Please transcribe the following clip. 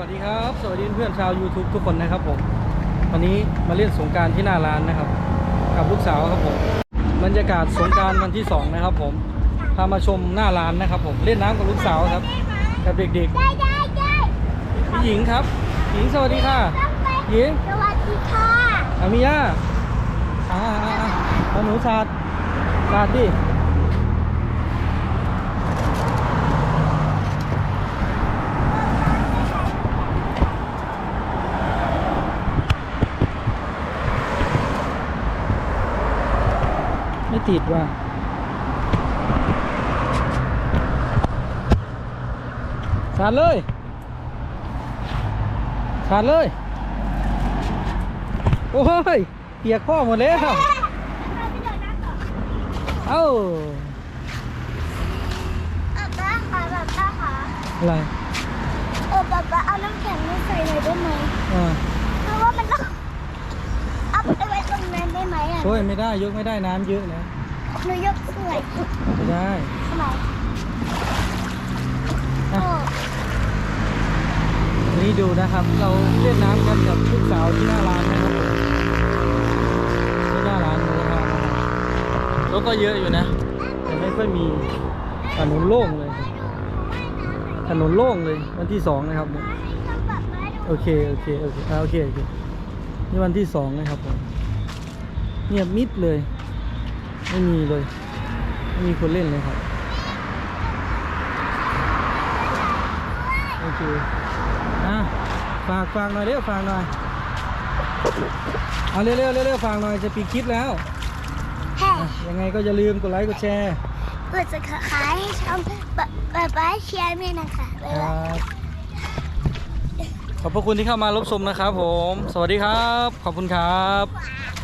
วัสดีครับ สวัสดีเพื่อนชาว YouTube ทุกคนนะครับผมวันนี้มาเล่นสงการที่หน้าร้านนะครับ กับลูกสาวครับผมบรรยากาศสงการวันที่สองนะครับ ผมพามาชมหน้าร้านนะครับ ผมเล่นน้ำกับลูกสาวครับกับเด็กได้ได้ได้ๆหญิงครับ หญิงสวัสดีค่ะหญิงสวัสดีค่ะอามิยาอ่าอ่าอ่าหนูสาดสาดดิ ติดว่ะสาดเลยสาดเลย โอ้ยเปียกข้อหมดแล้ว เอ้าเอาป้าค่ะแบบป้าค่ะอะไรเออป๊าป๊าเอาน้ำแข็งมาใส่หน่อยได้ไหมอ่าเพราะว่ามันต้องเอาไปไว้ตรงนั้นได้ไหมอะ ช่วยไม่ได้ยกไม่ได้น้ำเยอะนะ หนูยกสวยไม่ได้ทำไมอะโอ้วันนี้ดูนะครับ เราเล่นน้ำกันกับลูกสาวที่หน้าร้านนะครับที่หน้าร้านหมูกระทะนะครับรถก็เยอะอยู่นะ แต่ไม่ค่อยมีถนนโล่งเลย ถนนโล่งเลยวันที่สองนะครับเนี่ยให้น้องป๊าป๊าดูโอเคโอเคโอเคอ่าโอเคโอเคนี่วันที่สองนะครับผมเงียบมิดเลย ไม่มีเลย ไม่มีคนเล่นเลยครับ โอเค อะ ฝากฝากหน่อยเร็วฝากหน่อย เอาเร็วเร็วเร็วเร็วฝากหน่อยจะปิดคลิปแล้วแฮ่อะยังไงก็อย่าลืมกดไลค์กดแชร์กดจะขายให้ช่องป๊าป๊าป๊าเชียร์ด้วยนะคะบ๊ายคบารัยบขอบพระคุณที่เข้ามารับชมนะครับผม สวัสดีครับ ขอบคุณครับว้าว